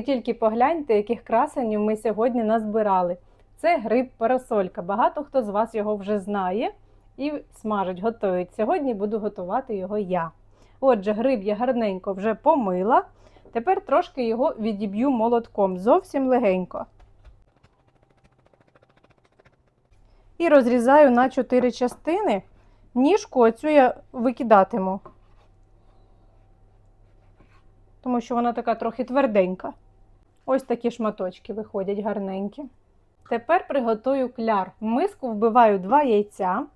Ви тільки погляньте, яких красенів ми сьогодні назбирали. Це гриб парасолька. Багато хто з вас його вже знає і смажить, готують. Сьогодні буду готувати його я. Отже, гриб я гарненько вже помила. Тепер трошки його відіб'ю молотком, зовсім легенько. І розрізаю на 4 частини. Ніжку оцю я викидатиму, тому що вона така трохи тверденька. Ось такі шматочки виходять гарненькі. Тепер приготую кляр. В миску вбиваю 2 яйця,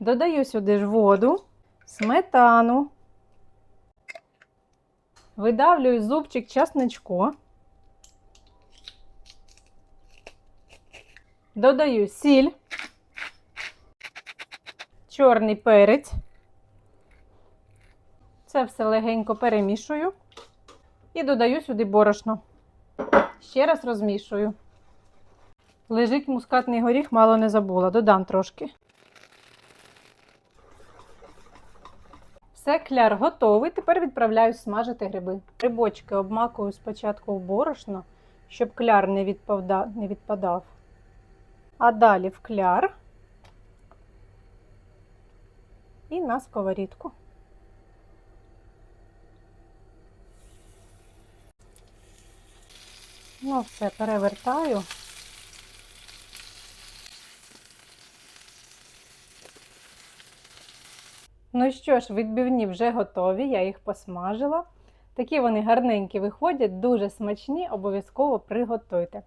додаю сюди ж воду, сметану, видавлюю зубчик часничку, додаю сіль, чорний перець. Це все легенько перемішую і додаю сюди борошно. Ще раз розмішую. Лежить мускатний горіх, мало не забула. Додам трошки. Все, кляр готовий. Тепер відправляю смажити гриби. Грибочки обмакую спочатку в борошно, щоб кляр не, відпада... не відпадав. А далі в кляр і на сковорідку. Ну, все, перевертаю. Ну що ж, відбивні вже готові, я їх посмажила. Такі вони гарненькі виходять, дуже смачні, обов'язково приготуйте.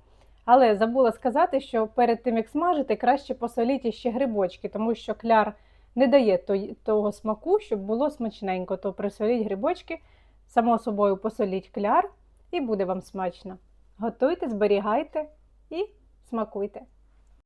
Але забула сказати, що перед тим, як смажити, краще посоліть ще грибочки, тому що кляр не дає того смаку, щоб було смачненько. То присоліть грибочки, само собою посоліть кляр і буде вам смачно. Готуйте, зберігайте і смакуйте.